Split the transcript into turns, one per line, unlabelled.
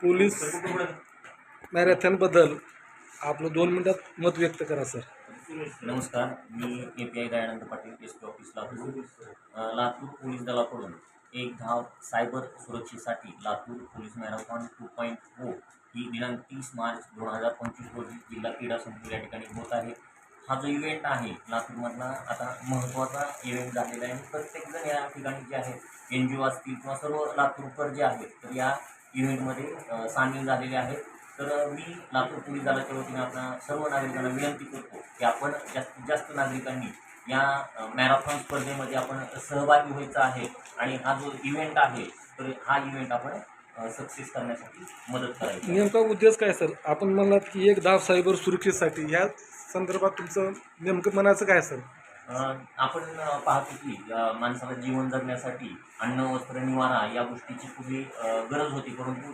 Police मॅरेथॉनबद्दल आपलं दोन मिनटात मत व्यक्त करा सर.
नमस्कार मी A P I Dayanand Patil S P office Latur. Latur police दलाकडून एक धाव सायबर सुरक्षेसाठी Latur police marathon two point O ही दिनांक तीस मार्च दोन हजार पंचवीस रोजी जिल्हा क्रीडा संकुल या ठिकाणी होत आहे. हा जो इव्हेंट आहे लातूरमधला आता महत्त्वाचा इव्हेंट झालेला आहे. आणि प्रत्येकजण या ठिकाणी जे आहे एन जी ओ असतील किंवा सर्व लातूरकर जे आहेत तर या इव्हेंटमध्ये सामील झालेले आहेत. तर मी लातूर पोलीस दलाच्या वतीने आपल्या सर्व नागरिकांना विनंती करतो की आपण जास्तीत जास्त नागरिकांनी या अ, मॅरेथॉन स्पर्धेमध्ये आपण सहभागी व्हायचं आहे आणि हा जो इव्हेंट आहे तर हा इव्हेंट आपण सक्सेस करण्यासाठी मदत करायची
नेमका उद्देश काय सर? आपण म्हणलात की एक धाव सायबर सुरक्षेसाठी ह्या संदर्भात तुमचं नेमकं म्हणायचं काय सर?
आपण पाहतो की माणसाला जीवन जगण्यासाठी अन्न वस्त्र निवारा या गोष्टीची पूर्वी गरज होती परंतु